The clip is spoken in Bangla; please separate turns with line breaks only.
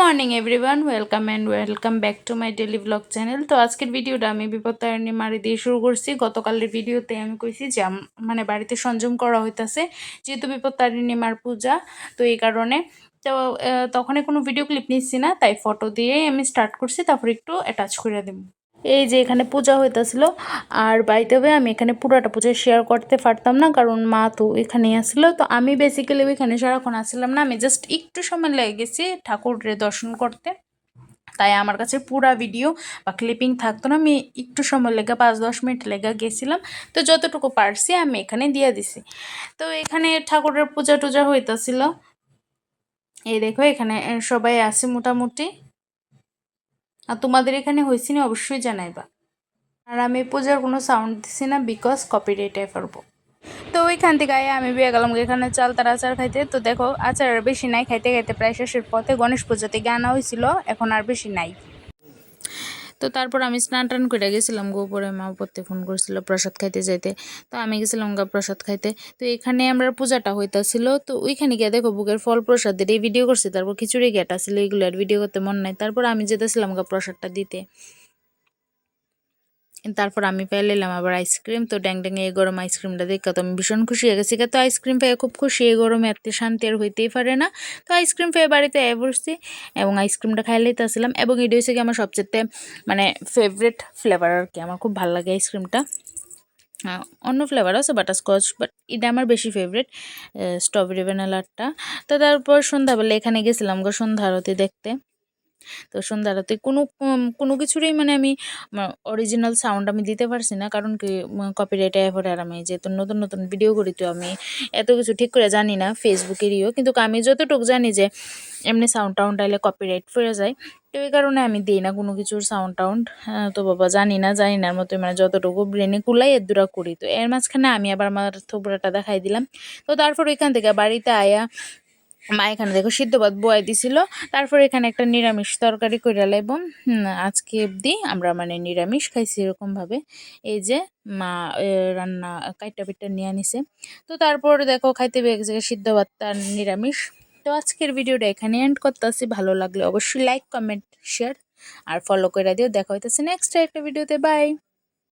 Morning everyone welcome and welcome back to my daily blog channel তো আজকের ভিডিওটা আমি বিপত্তারিণী মারি দিয়ে শুরু করছি। গতকালের ভিডিওতে আমি কইছি যে মানে বাড়িতে সংযম করা হইতাছে, যেহেতু বিপত্তারিণী মার পূজা, তো এই কারণে। তো তখনই তখন কোনো ভিডিও ক্লিপ নিচ্ছি না, তাই ফটো দিয়ে আমি স্টার্ট করছি, তারপর একটু অ্যাটাচ করে দেবো। এই যে এখানে পূজা হইতাছিল, আর হবে আমি এখানে পুরাটা পূজা শেয়ার করতে পারতাম না, কারণ মা তো এখানেই আসছিল তো আমি বেসিক্যালি ওইখানে সারাক্ষণ আসছিলাম না, আমি জাস্ট একটু সময় লেগে গেছি ঠাকুরের দর্শন করতে। তাই আমার কাছে পুরা ভিডিও বা ক্লিপিং থাকতো না, আমি একটু সময় লেগে পাঁচ দশ মিনিট লেগে গেছিলাম। তো যতটুকু পারছি আমি এখানে দিয়ে দিছি। তো এখানে ঠাকুরের পূজা টুজা হইতাছিল। এই দেখো এখানে সবাই আছে মোটামুটি। আর তোমাদের এখানে হয়েছি না, অবশ্যই জানাইবা। আর আমি পূজার কোনো সাউন্ড দিছি না বিকজ কপিরাইটে পারব তো ওইখান থেকে আয়ে আমি বিয়ে গেলাম এখানে চাল তার আচার খাইতে। তো দেখো, আচার আর বেশি নাই, খাইতে খাইতে প্রায় শেষের পথে গণেশ পুজোতে গানা হয়েছিল এখন আর বেশি নাই। তো তারপর আমি স্নান টান করে গেছিলাম গোপরে মা পড়তে ফোন করছিল প্রসাদ খাইতে যাইতে। তো আমি গেছিলাম গা প্রসাদ খাইতে। তো এখানে আমরা পূজাটা হইতাছিল, তো ওইখানে গিয়ে দেখো বুকের ফল প্রসাদের এই ভিডিও করছি, তারপর খিচুড়ি গেট আসলে এগুলো আর ভিডিও করতে মন নাই। তারপর আমি যেতেছিলাম গা প্রসাদটা দিতে। তারপর আমি পেয়ে নিলাম আবার আইসক্রিম। তো ড্যাং ড্যাং এই গরম আইসক্রিমটা দেখে তো আমি ভীষণ খুশি হয়ে গেছি। তো আইসক্রিম পেয়ে খুব খুশি, এই গরমে এত শান্তি আর হইতেই পারে না। তো আইসক্রিম পেয়ে বাড়িতে এ বসছি এবং আইসক্রিমটা খাইলেই তো আসলাম এবং এটা হচ্ছে কি আমার সবচেয়ে মানে ফেভারিট ফ্লেভার আর কি। আমার খুব ভালো লাগে আইসক্রিমটা। অন্য ফ্লেভার আছে বাটারস্কচ বাট এটা আমার বেশি ফেভারিট স্ট্রবেরি ভ্যানিলারটা তো তারপর সন্ধ্যাবেলা এখানে গেছিলাম গো সন্ধ্যা আরতি দেখতে। তো সন্ধ্যা আরতি কোনো কোনো কিছুরই মানে আমি অরিজিনাল সাউন্ড আমি দিতে পারছি না। কারণ কি কপিরাইট অ্যাপের আর আমি যেহেতু নতুন নতুন ভিডিও করি তো আমি এত কিছু ঠিক করে জানি না ফেসবুকেরইও কিন্তু আমি যতটুকু জানি যে এমনি সাউন্ড টাউন্ড আইলে কপিরাইট ফিরে যায়। তো এই কারণে আমি দিই না কোনো কিছুর সাউন্ড টাউন্ড তো বাবা জানি না জানি না মতো মানে যতটুকু ব্রেনে কুলাই এর দুরা করি। তো এর মাঝখানে আমি আবার আমার থোবড়াটা দেখাই দিলাম। তো তারপর ওইখান থেকে বাড়িতে আয়া মা এখানে দেখো সিদ্ধ ভাত বয়াই দিছিল। তারপর এখানে একটা নিরামিষ তরকারি করে লাইব। আজকে অবধি আমরা মানে নিরামিষ খাইছি এরকমভাবে। এই যে মা রান্না কাইটা পিঠটা নিয়ে আনিছে। তো তারপর দেখো খাইতে পেয়ে গেছে সিদ্ধ ভাত আর নিরামিষ। তো আজকের ভিডিওটা এখানে এন্ড করতেছি। ভালো লাগলে অবশ্যই লাইক কমেন্ট শেয়ার আর ফলো করে দিও। দেখা হইতেছে নেক্সট একটা ভিডিওতে। বাই